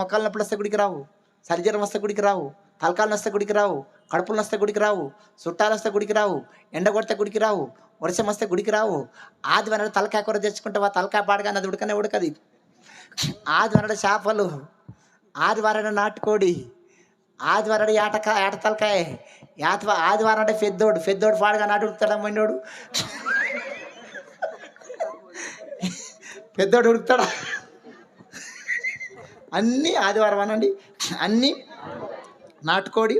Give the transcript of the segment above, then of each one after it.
మొక్కలు నొప్పులు వస్తే గుడికి రావు. సరిజరం వస్తే గుడికి రావు. తలకాలు వస్తే గుడికి రావు. కడుపులు వస్తే గుడికి రావు. చుట్టాలు వస్తే గుడికి రావు. ఎండ కొడితే గుడికి రావు. వర్షం వస్తే గుడికి రావు. ఆదివారం తలకాయ కూర తెచ్చుకుంటావా? తలకాయ పాడగా అది ఉడకనే ఉడకది ఆదివారం చేపలు. ఆదివారం నాటుకోడి. ఆదివారం ఏటక ఏట తలకాయ. యాత ఆదివారం అంటే పెద్దోడు. పెద్దోడు పాడగా నాటు ఉడుకుతాడా మొన్నోడు? పెద్దోడు ఉడుకుతాడా? అన్నీ ఆదివారం అనండి. అన్నీ నాటుకోడి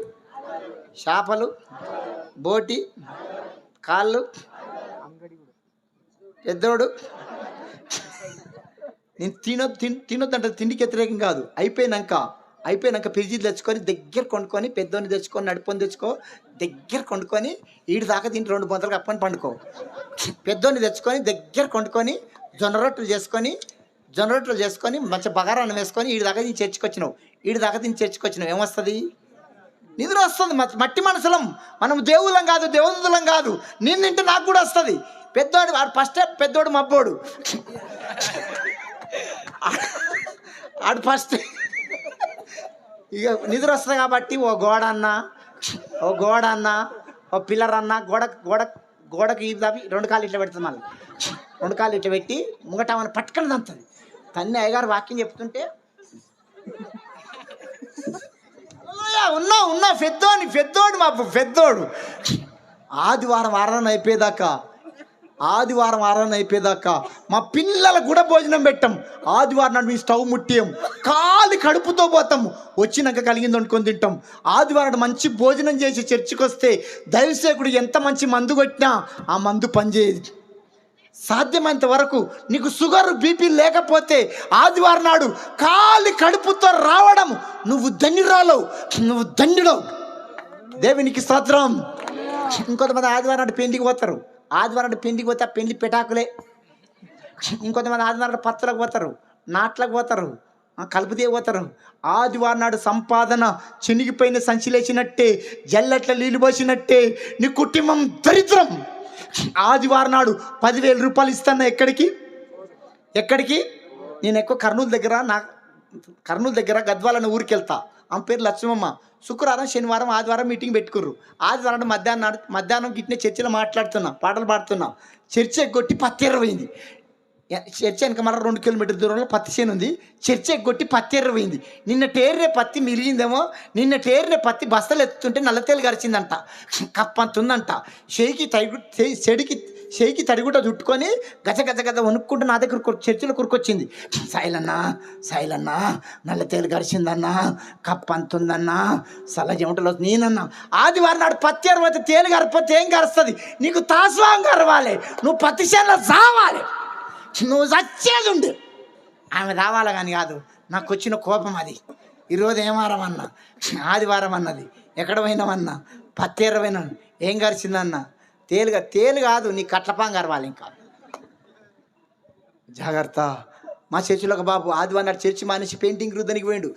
చేపలు బోటి కాళ్ళు పెద్దోడు. నేను తినొ తినొద్దంటే తిండికి వ్యతిరేకం కాదు. అయిపోయినాక అయిపోయినాక ఫ్రిడ్జ్ తెచ్చుకొని దగ్గర కొనుక్కొని పెద్దోని తెచ్చుకొని నడుపుని తెచ్చుకో దగ్గర కొనుక్కొని ఈడి దాకా తింటే రెండు బొంతలు కప్పని పండుకో. పెద్దోని తెచ్చుకొని దగ్గర కొనుక్కొని జొన్న రొట్టెలు చేసుకొని జొన్న రొట్టెలు చేసుకొని మంచి బగారాన్ని వేసుకొని ఈడి దాకా తిని చర్చుకొచ్చినావు. ఈడి దాకా తిని చర్చుకొచ్చినావు. ఏమొస్తుంది? నిద్ర వస్తుంది. మ- మట్టి మనసులం. మనం దేవులం కాదు దేవదూలం కాదు. నేను తింటే నాకు కూడా వస్తుంది. పెద్దోడు వాడు ఫస్ట్ పెద్దోడు మబ్బోడు. ఆడు ఫస్ట్ ఇక నిద్ర వస్తుంది కాబట్టి ఓ గోడ అన్న ఓ గోడ అన్న ఓ పిల్లర్ అన్న గోడ గోడ గోడకి ఇది తప్పి రెండు కాళ్ళు ఇట్లా పెడుతుంది మళ్ళీ. రెండు కాళ్ళు ఇట్లా పెట్టి ముంగట ఆమెను పట్టుకొని తంతుంది తన్ని అయ్యగారు వాక్యం చెప్తుంటే ఉన్నా ఉన్నా పెద్దోని పెద్దోడు మా పెద్దోడు. ఆదివారం ఆరాధన అయిపోయేదాకా ఆదివారం ఆరాధన అయిపోయేదాకా మా పిల్లలకు కూడా భోజనం పెట్టాం. ఆదివారం నాడు మీ స్టవ్ ముట్టేం. కాలు కడుపుతో పోతాం. వచ్చినాక కలిగింది వండుకొని తింటాం. ఆదివారం మంచి భోజనం చేసి చర్చికి వస్తే దైవసేకుడు ఎంత మంచి మందు కొట్టినా ఆ మందు పనిచేయదు. సాధ్యమైనంత వరకు నీకు షుగర్ బీపీ లేకపోతే ఆదివారం నాడు కాలి కడుపుతో రావడం నువ్వు ధన్యురాలవు. నువ్వు ధన్యుడవు. దేవునికి స్తోత్రం. ఇంకొంతమంది ఆదివారం నాడు పెండికి పోతారు. ఆదివారం నాడు పెండికి పోతే ఆ పెళ్ళి పెటాకులే. ఇంకొంతమంది ఆదివారం నాడు పత్రలకు పోతారు. నాట్లకు పోతారు. కలుపు కలుపుతే పోతారు. ఆదివారం నాడు సంపాదన చినిగిపోయిన సంచిలేసినట్టే జల్లెట్ల నీళ్ళు పోసినట్టే నీ కుటుంబం దరిద్రం. ఆదివారం నాడు పదివేల రూపాయలు ఇస్తాను ఎక్కడికి? ఎక్కడికి? నేను ఎక్కువ కర్నూలు దగ్గర నా కర్నూలు దగ్గర గద్వాలన్న ఊరికి వెళ్తా. ఆమె పేరు లక్ష్మమ్మ. శుక్రవారం శనివారం ఆదివారం మీటింగ్ పెట్టుకుర్రు. ఆదివారం నాడు మధ్యాహ్నం నాడు- మధ్యాహ్నం గిట్నే చర్చిలో మాట్లాడుతున్నా పాటలు పాడుతున్నా. చర్చ కొట్టి పత్తి ఎర్రపోయింది చర్చ వెనక మళ్ళీ రెండు కిలోమీటర్ దూరంలో పత్తి చేను ఉంది. చర్చ ఎగ్గొట్టి పత్తి ఎర్రపోయింది నిన్న టేర్రే పత్తి మిరిగిందేమో నిన్న టేర్రే పత్తి బస్తలు ఎత్తుతుంటే నల్లతేలు గరిచిందంట. కప్పంతుందంట. ఉందంట షేకి తడిగు చెడికి చేయికి తడిగుట చుట్టుకొని గజ గజ గజ వణుక్కుంటూ నా దగ్గర చర్చిలో కురుకొచ్చింది. సాయిలన్నా సాయిలన్నా నల్లతేలు గరిచిందన్నా కప్పంత ఉందన్నా సల్ల నేనన్నా. ఆదివారం నాడు పత్తి ఎరవైతే తేలు గరపోతే ఏం గరుస్తుంది? నీకు తాస్వాం గరవాలి నువ్వు పత్తి చేనులో సావాలి నువ్వు చచ్చేది ఉండు ఆమె రావాలి కానీ కాదు నాకు వచ్చిన కోపం అది. ఈరోజు ఏం వారం ఆదివారం అన్నది. ఎక్కడ పోయినామన్నా? పత్తేర పోయినా. ఏం గరిచిందన్న తేలుగా తేలు కాదు నీ కట్లపాం గరవాలి ఇంకా. జాగ్రత్త. మా చర్చిలో ఒక బాబు ఆదివారం నాడు చర్చి మానేసి పెయింటింగ్ రుద్దనికి పోయిండు.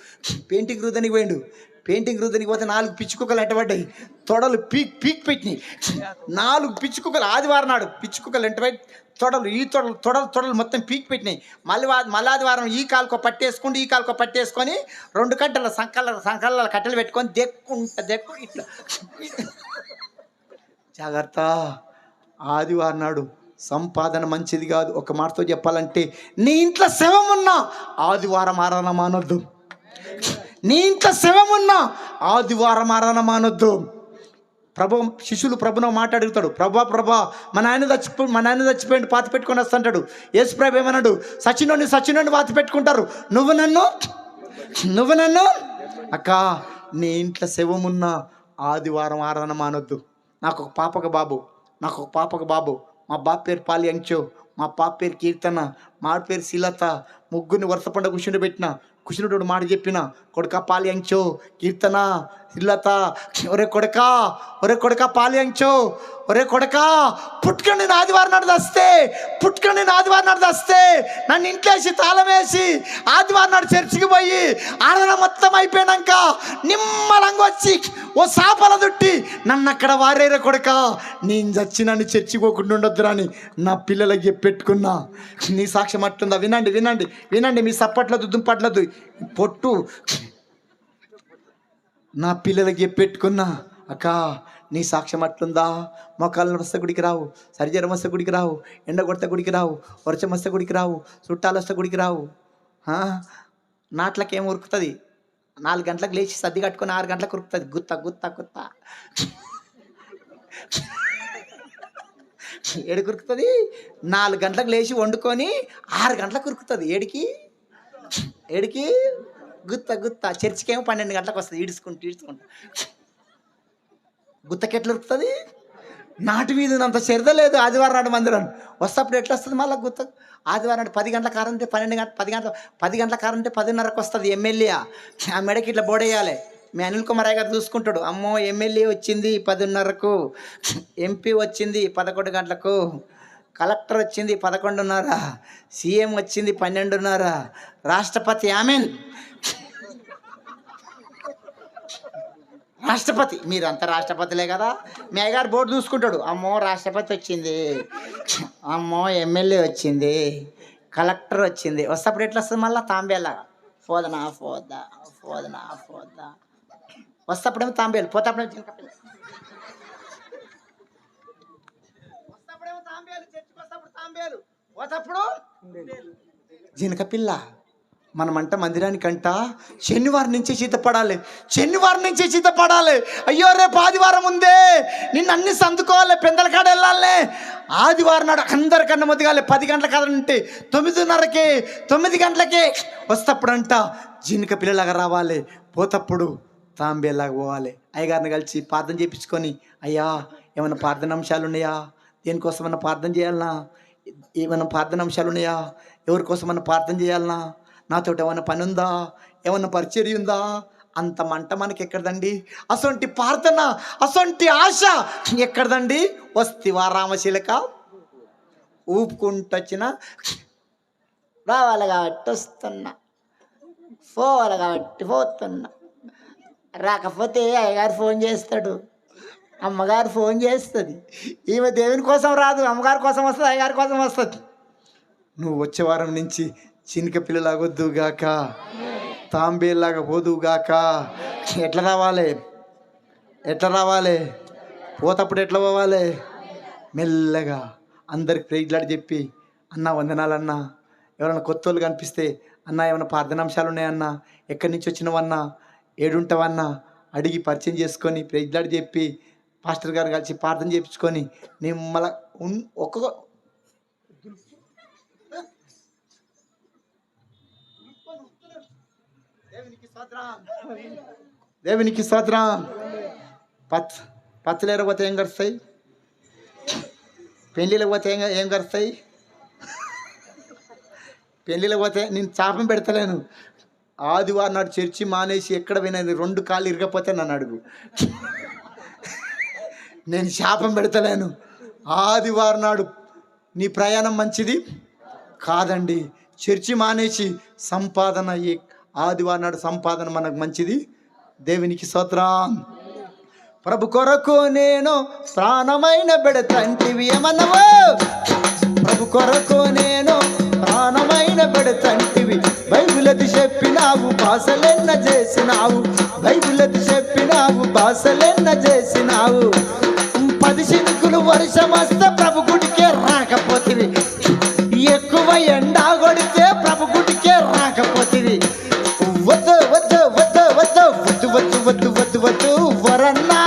పెయింటింగ్ రుద్దనికి పోయిండు. పెయింటింగ్ రుద్దనికి పోతే నాలుగు పిచ్చుకుక్కలు ఎంటబడ్డాయి తొడలు పీక్ పీక్ పెట్టినాయి. నాలుగు పిచ్చుకుక్కలు ఆదివారం నాడు పిచ్చుకుక్కలు ఎంటబడి తొడలు ఈ తొడలు తొడలు తొడలు మొత్తం పీక్ పెట్టినాయి. మళ్ళీ మల్లాదివారం ఈ కాలుకో పట్టేసుకుంటూ ఈ కాలుకో పట్టేసుకొని రెండు కట్టల సంకల సంకల కట్టెలు పెట్టుకొని దెక్కుంట దెక్కు ఇట్లా. జాగ్రత్త. ఆదివారం నాడు సంపాదన మంచిది కాదు. ఒక మాటతో చెప్పాలంటే నీ ఇంట్లో శవం ఉన్నా ఆదివారం ఆరాధన మానొద్దు. నీ ఇంట్లో శవం ఉన్నా ఆదివారం ఆరాధన మానొద్దు. ప్రభు శిష్యులు ప్రభున మాట్లాడుతాడు ప్రభా ప్రభా మా నాయన చచ్చిపో మా నాయన చచ్చిపోయింది పాతి పెట్టుకొని వస్తుంటాడు యేసు ప్రభు ఏమన్నాడు? సచినోని సచినోని పాతి పెట్టుకుంటారు. నువ్వు నన్ను నువ్వు నన్ను అక్క నీ ఇంట్లో శవమున్న ఆదివారం ఆరాధన మానొద్దు. నాకు ఒక పాపక బాబు నాకు ఒక పాపక బాబు. మా బాప్ పేరు పాలి అంచో మా పాప పేరు కీర్తన మా పేరు శీలత. ముగ్గురిని వరుస పండుగ కూర్చుని పెట్టిన కూర్చున్నటువంటి మాట చెప్పిన కొడుక పాలి అంచో కీర్తన ఇల్లత. ఒరే కొడక ఒరే కొడక పాలించు ఒరే కొడక పుట్టుకొని నేను ఆదివారం నాడు దస్తే పుట్టుకొని నేను ఆదివారం నాడు దస్తే. నన్ను ఇంట్లో వేసి తాళం వేసి ఆదివారం నాడు చర్చికి పోయి ఆరాధన మొత్తం అయిపోయినాక నిమ్మలంగా వచ్చి ఓ సాపల దుట్టి నన్ను అక్కడ వారేరే కొడక. నేను చచ్చి నన్ను చర్చి పోకుండా ఉండొద్దురా అని నా పిల్లలకి పెట్టుకున్నా. నీ సాక్ష్యం అట్లుందా? వినండి వినండి వినండి. మీ సప్పట్లదు దుంపట్లదు. పొట్టు నా పిల్లలకి పెట్టుకున్నా అక్క నీ సాక్ష్యం అట్లుందా? మొక్కలను వస్తే గుడికి రావు సరిజరం మస్త గుడికి రావు ఎండ కొడితే గుడికి రావు వర్షం మస్త గుడికి రావు చుట్టాలు గుడికి రావు. నాట్లకేం ఉరుకుతుంది? నాలుగు గంటలకు లేచి సర్ది కట్టుకొని ఆరు గంటలకు ఉరుకుతుంది. గుత్త గుత్త గుత్త. ఏడు కురుకుతుంది నాలుగు గంటలకు లేచి వండుకొని ఆరు గంటలకు ఉరుకుతుంది. ఏడికి? ఏడికి? గుత్త గుత్త. చర్చికేమో పన్నెండు గంటలకు వస్తుంది. ఈడ్చుకుంటూ గుత్తకి ఎట్లా ఉరుకుతుంది నాటు మీద అంత శ్రద్ధ లేదు ఆదివారం నాడు మందిరం. వస్తప్పుడు ఎట్లా వస్తుంది మళ్ళీ గుత్త? ఆదివారం నాడు పది గంటల కారంటే పన్నెండు గంటల పది గంటల పది గంటల కారంటే పదిన్నరకు వస్తుంది ఎమ్మెల్యే. ఆ మెడకి ఇట్లా బోడేయాలి మీ అనిల్ కుమార్ గారు చూసుకుంటాడు. అమ్మో ఎమ్మెల్యే వచ్చింది పదిన్నరకు. ఎంపీ వచ్చింది పదకొండు గంటలకు. కలెక్టర్ వచ్చింది పదకొండున్నర సీఎం వచ్చింది పన్నెండున్నర. రాష్ట్రపతి ఆమెన్. రాష్ట్రపతి మీరంతా రాష్ట్రపతిలే కదా. మీ అయ్యగారు బోర్డు చూసుకుంటాడు. అమ్మో రాష్ట్రపతి వచ్చింది. అమ్మో ఎమ్మెల్యే వచ్చింది. కలెక్టర్ వచ్చింది. వస్తప్పుడు ఎట్లా వస్తుంది మళ్ళీ? తాంబేలా ఫోదనా ఫోదా ఫోదనా ఫోదా. వస్తప్పుడేమో తాంబేలు. పోతప్పుడేమో జింకపిల్ల వస్తప్పుడేమో తాంబేలు చర్చికి వస్తప్పుడు తాంబేలు పోతప్పుడు? జీనక పిల్ల మనమంట మందిరానికంట శనివారం నుంచి సిద్ధపడాలి శనివారం నుంచే సిద్ధపడాలి అయ్యో రేపు ఆదివారం ఉందే. నిన్ను అన్ని సందుకోవాలి పెందల కాడ వెళ్ళాలి. ఆదివారం నాడు అందరికన్నా ముదిగాలి. పది గంటల కదంటే తొమ్మిదిన్నరకి తొమ్మిది గంటలకి వస్తప్పుడంట జీనిక పిల్లలాగా రావాలి. పోతప్పుడు తాంబేలాగా పోవాలి. అయ్యగారిని కలిసి ప్రార్థన చేయించుకొని అయ్యా ఏమైనా ప్రార్థన అంశాలు ఉన్నాయా దేనికోసమన్నా ప్రార్థన చేయాలనా? ఏమైనా ప్రార్థన అంశాలు ఉన్నాయా ఎవరి కోసమన్నా ప్రార్థన చేయాలనా నాతో ఏమైనా పని ఉందా ఏమైనా పరిచర్య ఉందా అంత మంట మనకి ఎక్కడదండి అసొంటి ప్రార్థన అసొంటి ఆశ ఎక్కడదండి? వస్తివా రామశిలక ఊపుకుంటొచ్చిన రావాలి కాబట్టి వస్తున్నా పోవాలి కాబట్టి పోతున్నా రాకపోతే అయ్యగారు ఫోన్ చేస్తాడు. అమ్మగారు ఫోన్ చేస్తుంది. ఈమె దేవుని కోసం రాదు అమ్మగారి కోసం వస్తుంది అయ్యగారి కోసం వస్తుంది. నువ్వు వచ్చే వారం నుంచి చినిక పిల్లలాగొద్దుగాక తాంబేలాగా పోదుగాక ఎట్లా రావాలి? ఎట్లా రావాలి? పోతప్పుడు ఎట్లా పోవాలి? మెల్లగా అందరికి ప్రేజ్లాడి చెప్పి అన్న వందనాలన్నా. ఎవరైనా కొత్త వాళ్ళు కనిపిస్తే అన్న ఏమైనా ప్రార్థనాంశాలు ఉన్నాయన్నా? ఎక్కడి నుంచి వచ్చినవన్నా? ఏడుంటావన్నా? అడిగి పరిచయం చేసుకొని ప్రేజ్లాడి చెప్పి పాస్టర్ గారు కలిసి ప్రార్థన చేయించుకొని నిమ్మల ఉన్ ఒక్కొక్క దేవునికి స్తోత్రం. పత్ పచ్చలేరు పోతే ఏం గడుస్తాయి? పెళ్ళిళ్ళకి పోతే ఏం ఏం గడుస్తాయి? పెళ్ళిళ్ళకి పోతే నేను చాపం పెడతలేను. ఆదివారం నాడు చర్చి మానేసి ఎక్కడ వినేది రెండు కాళ్ళు ఇరగపోతే నన్ను అడుగు. నేను శాపం పెడతలేను. ఆదివారం నాడు నీ ప్రయాణం మంచిది? కాదండి. చర్చి మానేసి సంపాదన ఏ ఆదివారం నాడు సంపాదన మనకు మంచిది? దేవునికి స్తోత్రం. ప్రభు కొరకు నేను ప్రాణమైన బెడతంటివి ఏమన్నావు? ప్రభు కొరకు నేను ప్రాణమైన బెడతంటివి బైబిలది చెప్పినావు భాషలెన్న చేసినావు. బైబిలది చెప్పినావు భాషలెన్న చేసినావు. పది చినుకులు వరుస వస్తే ప్రభు గుడికే రాకపోతుంది ఎక్కువ ఎండా కొడితే ప్రభు గుడికే రాకపోతుంది వద్దు వద్దు వద్దు వద్దు వద్దు వద్దు వద్దు వద్దు వద్దు వరన్నా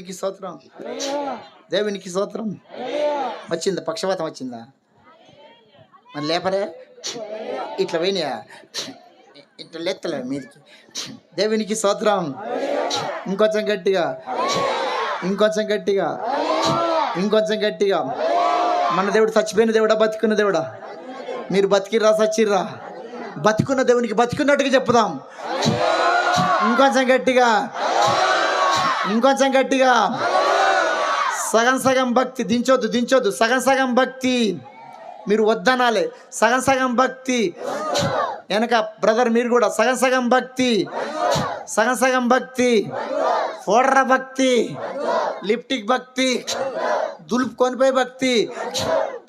దేవునికి స్తోత్రం. దేవునికి స్తోత్రం. వచ్చిందా? పక్షపాతం వచ్చిందా? మరి లేపరే? ఇట్లా పోయినాయా? ఇట్లా లేత్తలే మీదికి. దేవునికి స్తోత్రం. ఇంకొంచెం గట్టిగా. ఇంకొంచెం గట్టిగా. ఇంకొంచెం గట్టిగా. మన దేవుడు చచ్చిపోయిన దేవుడా? బతికున్న దేవుడా? మీరు బతికిర్రా చచ్చిర్రా? బతికున్న దేవునికి బతుకున్నట్టుగా చెప్పుదాం. ఇంకొంచెం గట్టిగా. ఇంకొంచెం గట్టిగా. సగం సగం భక్తి దించొద్దు దించొద్దు. సగం సగం భక్తి. మీరు వద్దనాలే. సగం సగం భక్తి. వెనక బ్రదర్ మీరు కూడా. సగం సగం భక్తి. సగం సగం భక్తి. ఫోడ్ర భక్తి. లిప్టిక్ భక్తి. దులుపుకొనిపోయి భక్తి.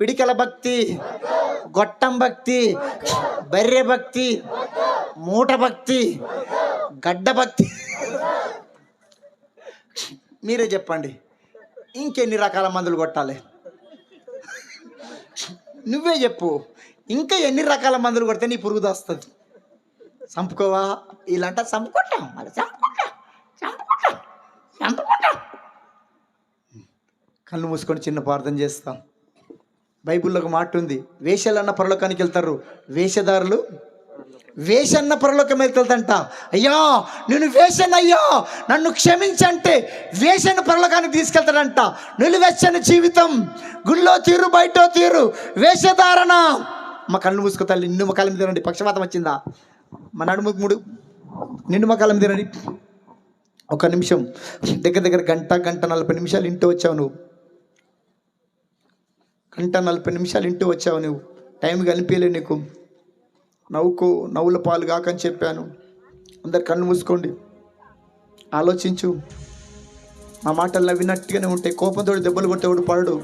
పిడికల భక్తి. గొట్టం భక్తి. బర్రె భక్తి. మూట భక్తి. గడ్డ భక్తి. మీరే చెప్పండి. ఇంకెన్ని రకాల మందులు కొట్టాలి? నువ్వే చెప్పు. ఇంకా ఎన్ని రకాల మందులు కొడితే నీ పురుగు దాస్తుంది? చంపుకోవా? ఇలాంట చంపుకుంటాం. మళ్ళీ చంపుకుంటాం. చంపుకుంటాం. చంపుకుంటాం. కళ్ళు మూసుకొని చిన్న ప్రార్థన చేస్తాం. బైబిల్లో ఒక మాట ఉంది. వేషాలన్న పరలోకానికి వెళ్తారు. వేషధారులు వేషన్న పరలోకం వెళ్తుందంట. అయ్యా నేను వేషను అయ్యా నన్ను క్షమించంటే వేషన్న పరలోకానికి తీసుకెళ్తాడంట. నిలువెచ్చని జీవితం గుళ్ళో తీరు బయట తీరు వేషధారణ. మా కళ్ళు మూసుకో తల్లి నిన్ను మా కళ్ళ మీద రండి పక్షపాతం వచ్చిందా? మా నడుము మూడు. నిన్ను మా కళ్ళ మీద రండి ఒక నిమిషం. దగ్గర దగ్గర గంట గంట నలభై నిమిషాలు ఇంటూ వచ్చావు నువ్వు. గంట నలభై నిమిషాలు ఇంటూ వచ్చావు నువ్వు. టైం కనిపించలేదు నీకు. నవ్వుకో నవ్వుల పాలు కాకని చెప్పాను. అందరు కళ్ళు మూసుకోండి. ఆలోచించు. నా మాటలు నవ్వినట్టుగానే ఉంటాయి కోపంతో దెబ్బలు కొట్టేవాడు పాడు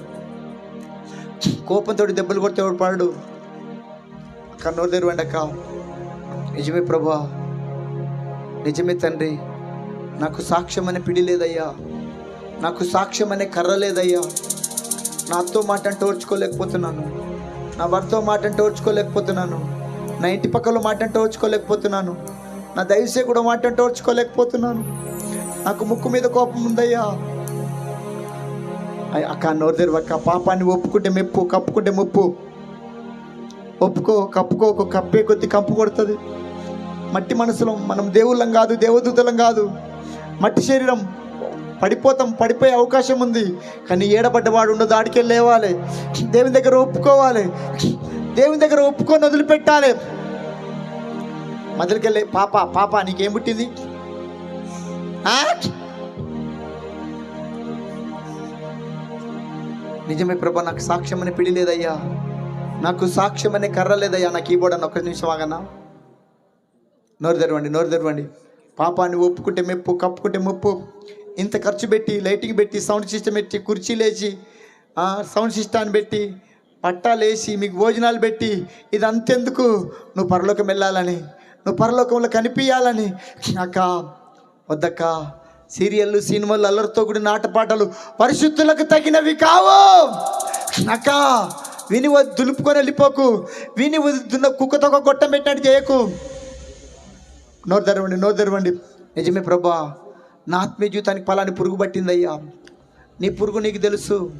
కోపంతో దెబ్బలు కొట్టేవాడు పాడు కన్నోరు తెరవండి అక్క. నిజమే ప్రభా. నిజమే తండ్రి. నాకు సాక్ష్యం అనే పిడి లేదయ్యా. నాకు సాక్ష్యం అనే కర్ర లేదయ్యా. నాతో మాట అంటే ఓర్చుకోలేకపోతున్నాను నా భర్తతో మాట అంటే ఓర్చుకోలేకపోతున్నాను నా ఇంటి పక్కలో మాట అంటే ఓర్చుకోలేకపోతున్నాను. నా దైవసేకుడు మాట అంటే ఓర్చుకోలేకపోతున్నాను. నాకు ముక్కు మీద కోపం ఉందయ్యా. అక్క నోరు తెరవక్క పాపాన్ని ఒప్పుకుంటే మెప్పు కప్పుకుంటే ముప్పు. ఒప్పుకో కప్పుకో ఒక కప్పే కొద్ది కంపు కొడుతుంది. మట్టి మనసులో మనం దేవుళ్ళం కాదు దేవదూతలం కాదు. మట్టి శరీరం పడిపోతాం పడిపోయే అవకాశం ఉంది. కానీ ఏడబడ్డవాడు ఉండదు ఆడికి లేవాలి. దేవుని దగ్గర ఒప్పుకోవాలి. దేవుని దగ్గర ఒప్పుకొని వదిలిపెట్టాలి. మొదలుకెళ్ళి పాప పాప నీకేం పుట్టింది? ఆ? నిజమే ప్రభా నాకు సాక్ష్యం అనే పిడి లేదయ్యా. నాకు సాక్ష్యం అనే కర్ర లేదయ్యా. నా కీబోర్డ్ అని ఒక్క నిమిషం ఆగన్నా. నోరు తెరవండి నోరు తెరవండి. పాపాన్ని ఒప్పుకుంటే మెప్పు కప్పుకుంటే ముప్పు. ఇంత ఖర్చు పెట్టి లైటింగ్ పెట్టి సౌండ్ సిస్టమ్ పెట్టి కుర్చీ లేచి సౌండ్ సిస్టాన్ని పెట్టి పట్టాలేసి మీకు భోజనాలు పెట్టి ఇది అంతెందుకు నువ్వు పరలోకం వెళ్ళాలని నువ్వు పరలోకంలో కనిపించాలని అక్క వద్దక్క. సీరియళ్ళు సినిమాలు అల్లరితో కూడిన ఆటపాటలు పరిశుద్ధులకు తగినవి కావు. అక్క విని వద్దు దులుపుకొని వెళ్ళిపోకు. విని దున్న కుక్కతో ఒక గొట్టం పెట్టినట్టు చేయకు. నోరు తెరవండి నోరు తెరవండి. నిజమే ప్రభా నా ఆత్మీయ జీవితానికి పలాని పురుగు పట్టిందయ్యా. నీ పురుగు నీకు తెలుసు.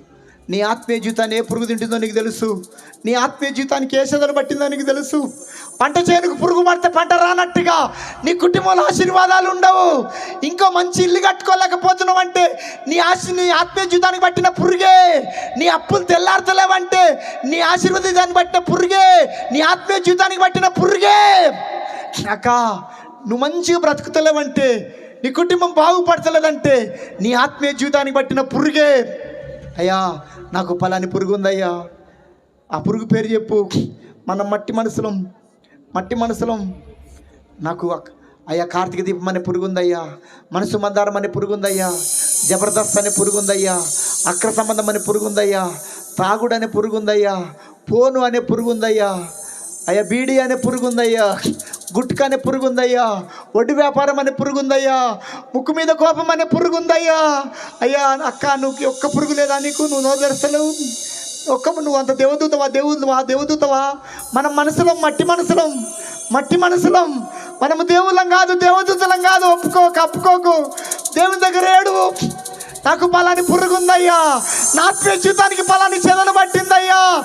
నీ ఆత్మీయ జీవితాన్ని ఏ పురుగు తింటుందో నీకు తెలుసు. నీ ఆత్మీయ జీవితానికి ఏ సెదలు పట్టిందో నీకు తెలుసు. పంట చేనుకు పురుగు పడితే పంట రానట్టుగా నీ కుటుంబంలో ఆశీర్వాదాలు ఉండవు. ఇంకో మంచి ఇల్లు కట్టుకోలేకపోతున్నావు అంటే నీ ఆశ నీ ఆత్మీయ జీవితానికి పట్టిన పురుగే. నీ అప్పులు తెల్లారతలేవంటే నీ ఆశీర్వాదాన్ని పట్టిన పురుగే. నీ ఆత్మీయ జీవితానికి పట్టిన పురుగే. అక్క నువ్వు మంచిగా బ్రతుకుతలేవంటే నీ కుటుంబం బాగుపడతలేదంటే నీ ఆత్మీయ జీవితానికి పట్టిన పురుగే. అయ్యా నాకు పలాని పురుగు ఉందయ్యా ఆ పురుగు పేరు చెప్పు. మనం మట్టి మనసులం మట్టి మనసులం. నాకు అయ్యా కార్తీక దీపం అనే పురుగు ఉందయ్యా మనసు మందారం అనే పురుగు ఉందయ్యా జబర్దస్త్ అనే పురుగు ఉందయ్యా అక్ర సంబంధం అనే పురుగు ఉందయ్యా తాగుడు అనే పురుగు ఉందయ్యా పోను అనే పురుగు ఉందయ్యా అయ్యా బీడీ అనే పురుగు ఉందయ్యా గుట్క అనే పురుగు ఉందయ్యా వడ్డీ వ్యాపారం అనే పురుగు ఉందయ్యా ముక్కు మీద కోపం అనే పురుగు ఉందయ్యా అయ్యా అక్క నువ్వు ఒక్క పురుగు లేదా నీకు? నువ్వు నోరు ఒక్క నువ్వు అంత దేవదూతవా? దేవుడువా దేవదూతవా? మనం మనసులో మట్టి మనసులం. మట్టి మనసులం. మనము దేవుళ్ళం కాదు దేవదూతలం కాదు. ఒప్పుకోకు అప్పుకోకు. దేవుని దగ్గర ఏడువు నాకు పలాని పురుగుందయ్యా. నా జీవితానికి పలాని చెదలు పట్టిందయ్యా.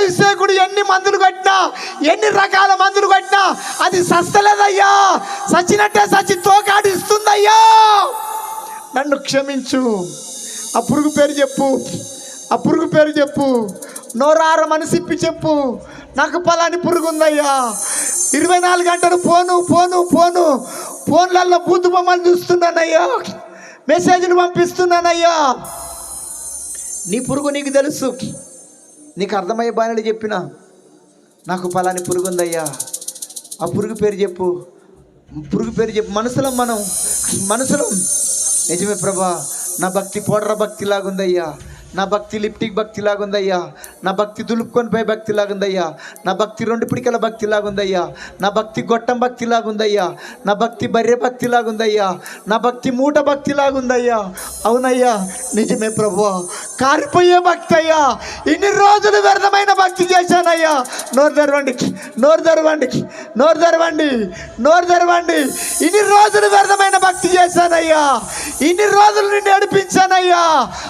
దైవసేకుడు ఎన్ని మందులు కట్టినా ఎన్ని రకాల మందులు కట్టినా అది సస్తలేదయ్యా. సచినట్టే సచి తోకాడిస్తుందయ్యా నన్ను క్షమించు. ఆ పురుగు పేరు చెప్పు. ఆ పురుగు పేరు చెప్పు. నోరార మనసిప్పి చెప్పు. నాకు పలాని పురుగు ఉందయ్యా ఇరవై నాలుగు గంటలు ఫోను ఫోను ఫోను. ఫోన్లలో బూతు బొమ్మలు చూస్తున్నానయ్యా. మెసేజ్లు పంపిస్తున్నానయ్యా. నీ పురుగు నీకు తెలుసు. నీకు అర్థమయ్యే బాణలు చెప్పిన? నాకు పలాని పురుగు ఉందయ్యా ఆ పురుగు పేరు చెప్పు. పురుగు పేరు చెప్పు. మనసులో మనం. మనసులో నిజమే ప్రభా. నా భక్తి పోడ్ర భక్తి లాగుందయ్యా నా భక్తి లిప్టిక్ భక్తి లాగుందయ్యా. నా భక్తి దులుపుకొని పోయే భక్తి లాగుందయ్యా. నా భక్తి రెండు పిడికల భక్తి లాగుందయ్యా. నా భక్తి గొట్టం భక్తి లాగుందయ్యా. నా భక్తి బర్రె భక్తి లాగుందయ్యా. నా భక్తి మూట భక్తి లాగుందయ్యా. అవునయ్యా నిజమే ప్రభు కారిపోయే భక్తి అయ్యా ఇన్ని రోజులు వ్యర్థమైన భక్తి చేశానయ్యా. నోరు తెరవండి నోరు తెరవండి నోరు తెరవండి నోరు తెరవండి. ఇన్ని రోజులు వ్యర్థమైన భక్తి చేశానయ్యా. ఇన్ని రోజులు నిన్ను నడిపించానయ్యా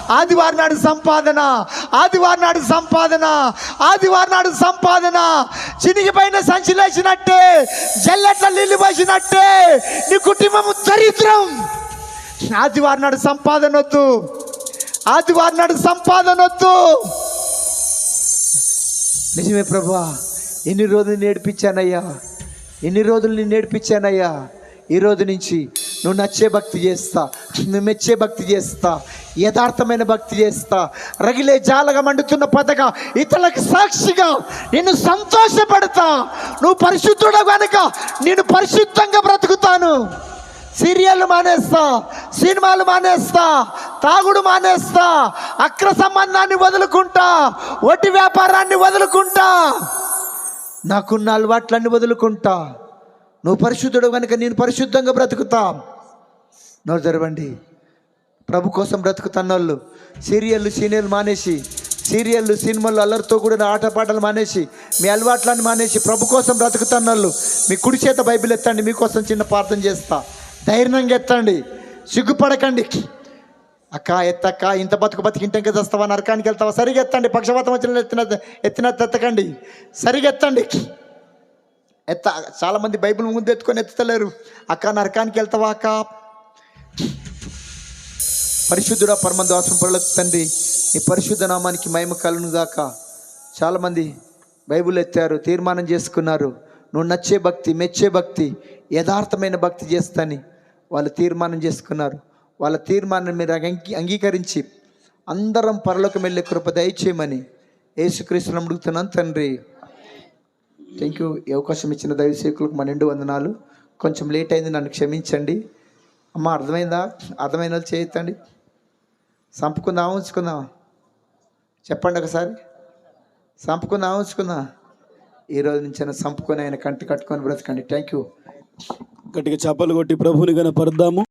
ఆదివారం నాడు సంపాదన ఆదివారం నాడు సంపాదన ఆదివారం నాడు సంపాదన. చినిగిపోయిన సంచిలేసినట్టే జల్లెట్ల నీళ్ళు పోసినట్టే. నీ కుటుంబం దరిద్రం. ఆదివారం నాడు సంపాదన వద్దు. ఆదివారం నాడు సంపాదన వద్దు. నిజమే ప్రభా ఎన్ని రోజులు నేర్పించానయ్యా ఎన్ని రోజులు నేను నేర్పించానయ్యా ఈ రోజు నుంచి నువ్వు నచ్చే భక్తి చేస్తా నువ్వు మెచ్చే భక్తి చేస్తా యథార్థమైన భక్తి చేస్తా. రగిలే జాలగా మండుతున్న పదగా ఇతరులకు సాక్షిగా నిన్ను సంతోషపడతా. నువ్వు పరిశుద్ధుడు కనుక నేను పరిశుద్ధంగా బ్రతుకుతాను. సీరియల్ మానేస్తా సినిమాలు మానేస్తా తాగుడు మానేస్తా అక్ర సంబంధాన్ని వదులుకుంటా వడ్డీ వ్యాపారాన్ని వదులుకుంటా. నాకున్న అలవాట్లన్నీ వదులుకుంటా. నువ్వు పరిశుద్ధుడు కనుక నేను పరిశుద్ధంగా బ్రతుకుతా. నోరు తెరవండి. ప్రభు కోసం బ్రతుకుతున్నోళ్ళు సీరియళ్ళు సీనియర్లు మానేసి సీరియళ్ళు సినిమాలు అల్లరితో కూడిన ఆటపాటలు మానేసి మీ అలవాట్లను మానేసి ప్రభు కోసం బ్రతుకుతున్నోళ్ళు మీ కుడి చేత బైబిల్ ఎత్తండి మీకోసం చిన్న ప్రార్థన చేస్తా. ధైర్యంగా ఎత్తండి సిగ్గుపడకండి. అక్క ఎత్తక్క ఇంత బతుకు బతికి ఇంటి ఇంకా తెస్తావా నరకానికి వెళ్తావా? సరిగా ఎత్తండి పక్షపాతం వచ్చిన ఎత్తిన ఎత్తిన ఎత్తకండి. సరిగా ఎత్తండి. ఎత్త చాలామంది బైబిల్ ముందు ఎత్తుకొని ఎత్తలేరు. అక్క నరకానికి వెళ్తావా అక్క? పరిశుద్ధుడా పరమందాసం పరులకు తండ్రి నీ పరిశుద్ధ నామానికి మహిమ కలను గాక. చాలామంది బైబిల్ ఎత్తారు తీర్మానం చేసుకున్నారు. నువ్వు నచ్చే భక్తి మెచ్చే భక్తి యథార్థమైన భక్తి చేస్తాని వాళ్ళు తీర్మానం చేసుకున్నారు. వాళ్ళ తీర్మానం మీరు అంగీ అంగీకరించి అందరం పరలోకం వెళ్ళే కృప దయచేయమని యేసుక్రీస్తుని అడుగుతున్నాను తండ్రి. థ్యాంక్ యూ ఈ అవకాశం ఇచ్చిన దైవసేకులకు మా నిండు వందనాలు. కొంచెం లేట్ అయింది నన్ను క్షమించండి. అమ్మ అర్థమైందా? అర్థమైన వాళ్ళు చేయొద్దండి సంపుకుందామా ఉంచుకుందామా? చెప్పండి ఒకసారి. సంపుకుందా ఉంచుకుందా ఈ రోజు నుంచి సంపుకొని ఆయన కంటి కట్టుకొని బ్రతకండి. థ్యాంక్ యూ గట్టిగా చేపలు కొట్టి ప్రభుని కనపడదాము